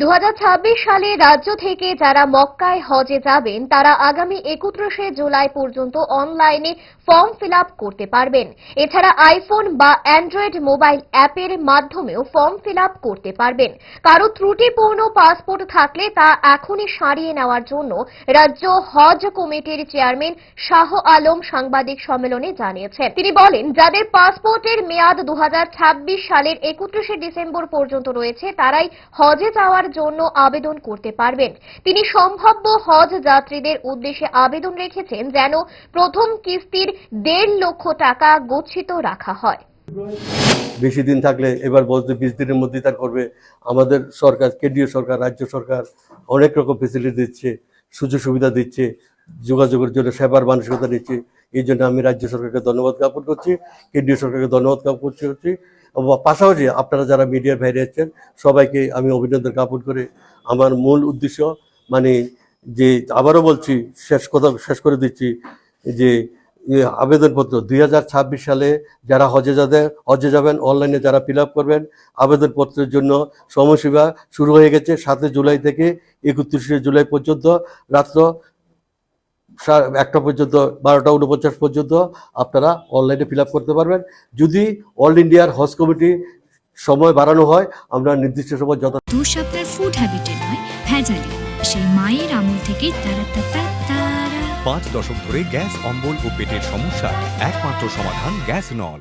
দু হাজার ছাব্বিশ সালে রাজ্য থেকে যারা মক্কায় হজে যাবেন, তারা আগামী একত্রিশে জুলাই পর্যন্ত অনলাইনে ফর্ম ফিল করতে পারবেন। এছাড়া আইফোন বা অ্যান্ড্রয়েড মোবাইল অ্যাপের মাধ্যমেও ফর্ম ফিল করতে পারবেন। কারও ত্রুটিপূর্ণ পাসপোর্ট থাকলে তা এখনই সারিয়ে নেওয়ার জন্য রাজ্য হজ কমিটির চেয়ারম্যান শাহ আলম সাংবাদিক সম্মেলনে জানিয়েছেন। তিনি বলেন, যাদের পাসপোর্টের মেয়াদ দু হাজার ছাব্বিশ সালের একত্রিশে ডিসেম্বর পর্যন্ত রয়েছে, তারাই হজে যাওয়ার জন্য আবেদন করতে পারবেন। তিনি সম্ভাব্য হজ যাত্রীদের উদ্দেশ্যে আবেদন রেখেছেন যেন প্রথম কিস্তির দেড় লক্ষ টাকা গচ্ছিত রাখা হয়। বেশি দিন থাকলে এবার বলতে বিশ দিনের মধ্যেই তার করবে। আমাদের সরকার, কেন্দ্রীয় সরকার, রাজ্য সরকার অনেক রকম ফেসিলিটি দিচ্ছে, সুযোগ সুবিধা দিচ্ছে, যোগাযোগের জন্য সেবার মানসিকতা দিচ্ছে। এই জন্য আমি রাজ্য সরকারকে ধন্যবাদ জ্ঞাপন করছি, কেন্দ্রীয় সরকারকে ধন্যবাদ জ্ঞাপন করছি করছি পাশাপাশি আপনারা যারা মিডিয়ার বাইরে আছেন, সবাইকে আমি অভিনন্দন জ্ঞাপন করে। আমার মূল উদ্দেশ্য মানে যে আবারও বলছি, শেষ কথা শেষ করে দিচ্ছি যে আবেদনপত্র দুই হাজার ছাব্বিশ সালে যারা হজে যাদের, হজে যাবেন, অনলাইনে যারা ফিল করবেন, আবেদনপত্রের জন্য সময়সীমা শুরু হয়ে গেছে সাতই জুলাই থেকে একত্রিশে জুলাই পর্যন্ত। রাত্র একটা পর্যন্ত বারোটা উনপঞ্চাশ পর্যন্ত আপনারা অনলাইনে ফিল আপ করতে পারবেন। যদি অল ইন্ডিয়ার হজ কমিটি সময় বাড়ানো হয় আমরা নির্দিষ্ট সময় যত দোষ আপনার ফুড হ্যাবিটে নয় ভেজালে। সেই মায়ের আমল তারা তারা পাঁচ দশক ধরে গ্যাস অম্বল ও পেটের সমস্যা একমাত্র সমাধান গ্যাস নল।